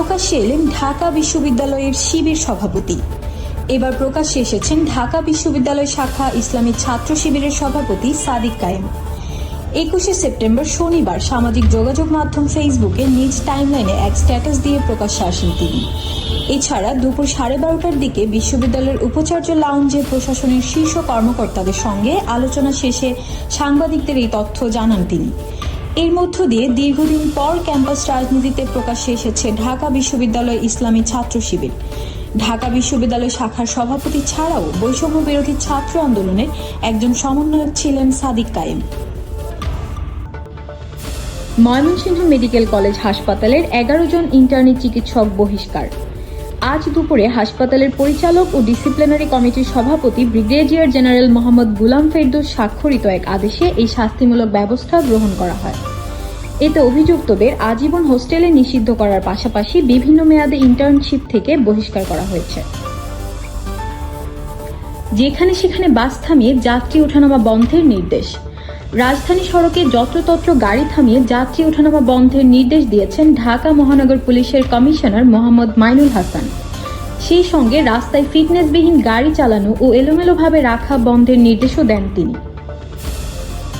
প্রকাশ্যে এলেন ঢাকা বিশ্ববিদ্যালয়ের শিবির সভাপতি। এবার প্রকাশ্যে এসেছেন ঢাকা বিশ্ববিদ্যালয় শাখা ইসলামী ছাত্র শিবিরের সভাপতি সাদিক কায়েম। একুশে সেপ্টেম্বর শনিবার সামাজিক যোগাযোগ মাধ্যম ফেসবুকে নিজ টাইমলাইনে এক স্ট্যাটাস দিয়ে প্রকাশ্যে আসেন তিনি। এছাড়া দুপুর সাড়ে বারোটার দিকে বিশ্ববিদ্যালয়ের উপাচার্য লাউঞ্জে প্রশাসনের শীর্ষ কর্মকর্তাদের সঙ্গে আলোচনা শেষে সাংবাদিকদের এই তথ্য জানান তিনি। এর মধ্য দিয়ে দীর্ঘদিন পর ক্যাম্পাস রাজনীতিতে প্রকাশ্যে এসেছে ঢাকা বিশ্ববিদ্যালয় ইসলামী ছাত্র শিবির। ঢাকা বিশ্ববিদ্যালয় শাখার সভাপতি ছাড়াও বৈষম্য বিরোধী ছাত্র আন্দোলনের একজন সমন্বয়ক ছিলেন সাদিক কায়েম। ময়মনসিংহ মেডিকেল কলেজ হাসপাতালের এগারো জন ইন্টার্নি চিকিৎসক বহিষ্কার। আজ দুপুরে হাসপাতালের পরিচালক ও ডিসিপ্লিনারি কমিটির সভাপতি ব্রিগেডিয়ার জেনারেল মোহাম্মদ গুলাম ফেরদৌস স্বাক্ষরিত এক আদেশে এই শাস্তিমূলক ব্যবস্থা গ্রহণ করা হয়। এতে অভিযুক্তদের আজীবন হোস্টেলে নিষিদ্ধ করার পাশাপাশি বিভিন্ন মেয়াদে ইন্টার্নশিপ থেকে বহিষ্কার করা হয়েছে। যেখানে সেখানে বাস থামিয়ে যাত্রী ওঠানামা বন্ধের নির্দেশ। রাজধানী সড়কে যত্রতত্র গাড়ি থামিয়ে যাত্রী ওঠানামা বন্ধের নির্দেশ দিয়েছেন ঢাকা মহানগর পুলিশের কমিশনার মোহাম্মদ মাইনুল হাসান। সেই সঙ্গে রাস্তায় ফিটনেসবিহীন গাড়ি চালানো ও এলোমেলোভাবে রাখা বন্ধের নির্দেশও দেন তিনি।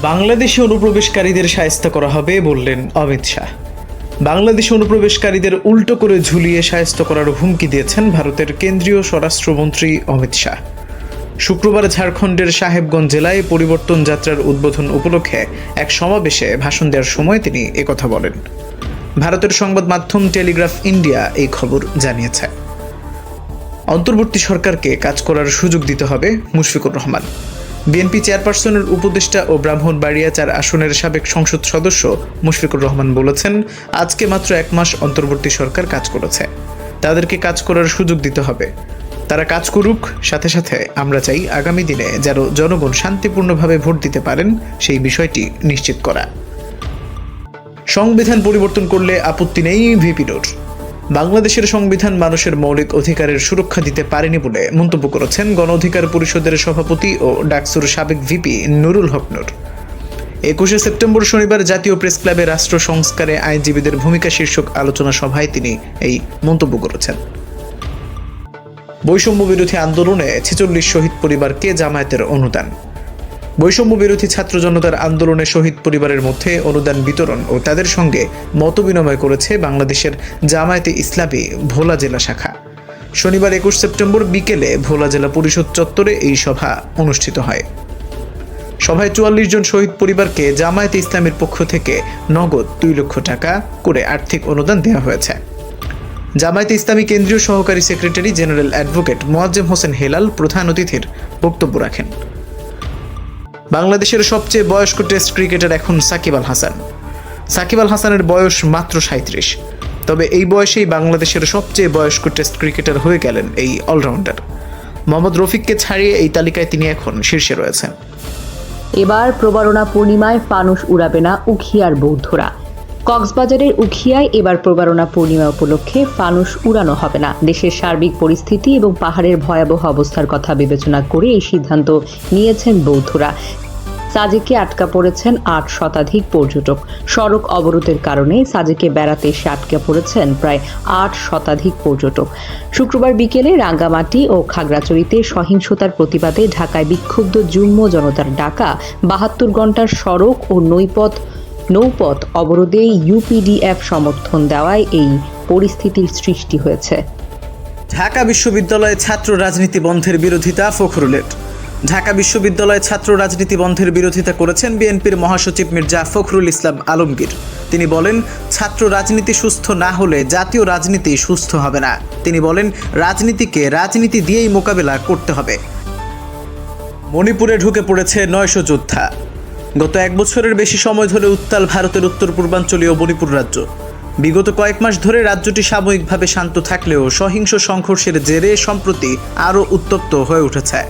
বাংলাদেশে অনুপ্রবেশকারীদের সায়স্তা করা হবে বললেন অমিত শাহ। বাংলাদেশে অনুপ্রবেশকারীদের উল্টো করে ঝুলিয়ে সায়স্ত করার হুমকি দিয়েছেন ভারতের কেন্দ্রীয় স্বরাষ্ট্রমন্ত্রী অমিত শাহ। শুক্রবার ঝাড়খণ্ডের সাহেবগঞ্জ জেলায় পরিবর্তন যাত্রার উদ্বোধন উপলক্ষে এক সমাবেশে ভাষণ দেওয়ার সময় তিনি একথা বলেন। ভারতের সংবাদ মাধ্যম টেলিগ্রাফ ইন্ডিয়া এই খবর জানিয়েছে। অন্তর্বর্তী সরকারকে কাজ করার সুযোগ দিতে হবে মুশফিকুর রহমান। বিএনপি চেয়ারপারসনের উপদেষ্টা ও ব্রাহ্মণবাড়িয়া চার আসনের সাবেক সংসদ সদস্য মুশফিকুর রহমান বলেছেন, আজকে মাত্র এক মাস অন্তর্বর্তী সরকার কাজ করেছে। তাদেরকে কাজ করার সুযোগ দিতে হবে। তারা কাজ করুক, সাথে সাথে আমরা চাই আগামী দিনে যেন জনগণ শান্তিপূর্ণভাবে ভোট দিতে পারেন সেই বিষয়টি নিশ্চিত করা। সংবিধান পরিবর্তন করলে আপত্তি নেই ভিপিডোর বাংলাদেশের সংবিধান মানুষের মৌলিক অধিকারের সুরক্ষা দিতে পারেনি বলে মন্তব্য করেছেন গণ অধিকার পরিষদের সভাপতি ও ডাকসুর সাবেক ভিপি নুরুল হক নূর। একুশে সেপ্টেম্বর শনিবার জাতীয় প্রেস ক্লাবে রাষ্ট্র সংস্কারে আইনজীবীদের ভূমিকা শীর্ষক আলোচনা সভায় তিনি এই মন্তব্য করেছেন। বৈষম্য বিরোধী আন্দোলনে ছেচল্লিশ শহীদ পরিবারকে জামায়াতের অনুদান। বৈষম্য বিরোধী ছাত্র জনতার আন্দোলনে শহীদ পরিবারের মধ্যে অনুদান বিতরণ ও তাদের সঙ্গে মতবিনিময় করেছে বাংলাদেশের জামায়াতে ইসলামী ভোলা জেলা শাখা। শনিবার একুশ সেপ্টেম্বর বিকেলে ভোলা জেলা পরিষদ চত্বরে এই সভা অনুষ্ঠিত হয়। সভায় চুয়াল্লিশ জন শহীদ পরিবারকে জামায়াতে ইসলামের পক্ষ থেকে নগদ দুই লক্ষ টাকা করে আর্থিক অনুদান দেওয়া হয়েছে। জামায়াতে ইসলামী কেন্দ্রীয় সহকারী secretary general advocate Moazzem Hossain Helal প্রধান অতিথির বক্তব্য রাখেন। বাংলাদেশের সবচেয়ে বয়স্ক টেস্ট ক্রিকেটার এখন সাকিব আল হাসান। সাকিব আল হাসানের বয়স মাত্র সাঁত্রিশ তবে এই বয়সেই বাংলাদেশের সবচেয়ে বয়স্ক টেস্ট ক্রিকেটার হয়ে গেলেন এই অলরাউন্ডার। মোহাম্মদ রফিককে ছাড়িয়ে এই তালিকায় তিনি এখন শীর্ষে রয়েছেন। এবার প্রবারণা পূর্ণিমায় ফানুস উড়াবে না উখিয়ার বৌদ্ধরা। কক্সবাজারের উখিয়ায় এবার প্রবারণা পূর্ণিমা উপলক্ষে ফানুস উড়ানো হবে না। দেশের সার্বিক পরিস্থিতি এবং পাহাড়ের ভয়াবহ অবস্থার কথা বিবেচনা করে এই সিদ্ধান্ত নিয়েছেন বৌদ্ধরা। সাজেকে আটকা পড়েছেন আট শতাধিক পর্যটক। সড়ক অবরোধের কারণে সাজেকে বেড়াতে এসে আটকা পড়েছেন প্রায় আট শতাধিক পর্যটক। শুক্রবার বিকেলে রাঙ্গামাটি ও খাগড়াছড়িতে সহিংসতার প্রতিবাদে ঢাকায় বিক্ষুব্ধ যুগ্ম জনতার ডাকা বাহাত্তর ঘণ্টার সড়ক ও নৈপথ নৌপথ অবরোধে ইউপিডিএফ সমর্থন দেওয়ায় এই পরিস্থিতির সৃষ্টি হয়েছে। ঢাকা বিশ্ববিদ্যালয়ে ছাত্র রাজনীতি বন্ধের বিরোধিতা ফখরুলের। ঢাকা বিশ্ববিদ্যালয়ে ছাত্র রাজনীতি বন্ধের বিরোধিতা করেছেন বিএনপির মহাসচিব মির্জা ফখরুল ইসলাম আলমগীর। তিনি বলেন, ছাত্র রাজনীতি সুস্থ না হলে জাতীয় রাজনীতি সুস্থ হবে না। তিনি বলেন, রাজনীতিকে রাজনীতি দিয়েই মোকাবেলা করতে হবে। মণিপুরে ঢুকে পড়েছে নয়শো যোদ্ধা। গত এক বছরের বেশি সময় ধরে উত্তাল ভারতের উত্তর পূর্বাঞ্চলীয় মণিপুর রাজ্য। বিগত কয়েক মাস ধরে রাজ্যটি সাময়িকভাবে শান্ত থাকলেও সহিংস সংঘর্ষের জেরে সম্প্রতি আরও উত্তপ্ত হয়ে উঠেছে।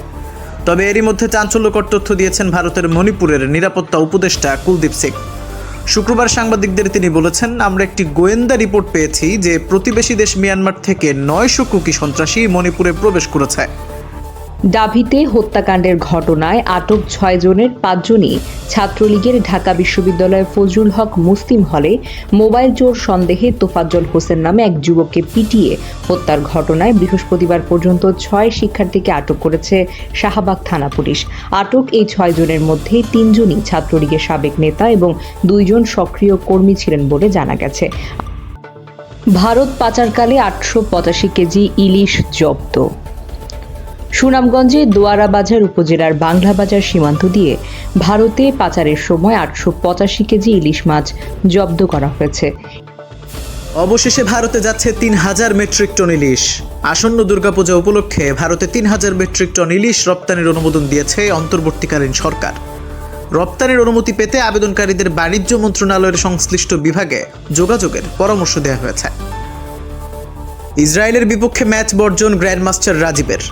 তবে এরই মধ্যে চাঞ্চল্যকর তথ্য দিয়েছেন ভারতের মণিপুরের নিরাপত্তা উপদেষ্টা কুলদীপ সিং। শুক্রবার সাংবাদিকদের তিনি বলেছেন, আমরা একটি গোয়েন্দা রিপোর্ট পেয়েছি যে প্রতিবেশী দেশ মিয়ানমার থেকে নয়শো কুকি সন্ত্রাসী মণিপুরে প্রবেশ করেছে। ডাভিতে হত্যাকাণ্ডের ঘটনায় আটক ছয় জনের পাঁচজনই ছাত্রলীগের ঢাকা বিশ্ববিদ্যালয়ের ফজলুল হক মুসলিম হলে মোবাইল চোর সন্দেহে তোফাজ্জল হোসেন নামে এক যুবককে পিটিয়ে হত্যার ঘটনায় বৃহস্পতিবার পর্যন্ত ছয় শিক্ষার্থীকে আটক করেছে শাহবাগ থানা পুলিশ। আটক এই ছয় জনের মধ্যে তিনজনই ছাত্রলীগের সাবেক নেতা এবং দুইজন সক্রিয় কর্মী ছিলেন বলে জানা গেছে। ভারত পাচারকালে আটশো পঁচাশি কেজি ইলিশ জব্দ। সুনামগঞ্জে দোয়ারা বাজার উপজেলার বাংলা বাজার সীমান্ত দিয়ে ভারতে পাচারের সময় আটশো পঁচাশি কেজি ইলিশ মাছ জব্দ করা হয়েছে। অবশেষে ভারতে যাচ্ছে তিন হাজার মেট্রিক টন ইলিশ। আসন্ন দুর্গাপূজা উপলক্ষে ভারতে তিন হাজার মেট্রিক টন ইলিশ রপ্তানির অনুমোদন দিয়েছে অন্তর্বর্তীকালীন সরকার। রপ্তানির অনুমতি পেতে আবেদনকারীদের বাণিজ্য মন্ত্রণালয়ের সংশ্লিষ্ট বিভাগে যোগাযোগের পরামর্শ দেওয়া হয়েছে। ইসরায়েলের বিপক্ষে ম্যাচ বর্জন গ্র্যান্ডমাস্টার রাজীবের।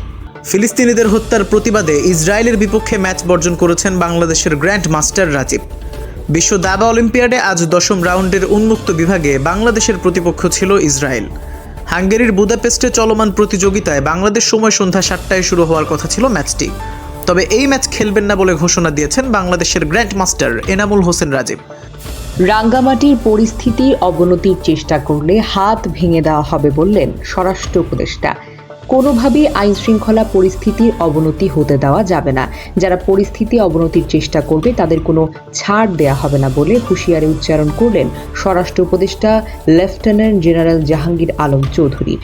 ফিলিস্তিনিদের হত্যার প্রতিবাদে ইসরায়েলের বিপক্ষে ম্যাচ বর্জন করেছেন বাংলাদেশের গ্র্যান্ড মাস্টার রাজীব। বিশ্ব দাবা অলিম্পিয়াডে আজ দশম রাউন্ডের উন্মুক্ত বিভাগে বাংলাদেশের প্রতিপক্ষ ছিল ইসরায়েল। হাঙ্গেরির বুদাপেস্টে চলমান প্রতিযোগিতায় বাংলাদেশ সময় সন্ধ্যা সাতটায় শুরু হওয়ার কথা ছিল ম্যাচটি। তবে এই ম্যাচ খেলবেন না বলে ঘোষণা দিয়েছেন বাংলাদেশের গ্র্যান্ড মাস্টার এনামুল হোসেন রাজীব। রাঙ্গামাটির পরিস্থিতির অবনতির চেষ্টা করলে হাত ভেঙে দেওয়া হবে বললেন স্বরাষ্ট্র উপদেষ্টা। কোনোভাবেই আইন শৃঙ্খলা পরিস্থিতির অবনতি হতে দেওয়া যাবে না। যারা পরিস্থিতি অবনতির চেষ্টা করবে, তাদের কোনো ছাড় দেয়া হবে না বলে হুঁশিয়ারি উচ্চারণ করলেন স্বরাষ্ট্র উপদেষ্টা লেফটেন্যান্ট জেনারেল জাহাঙ্গীর আলম চৌধুরী।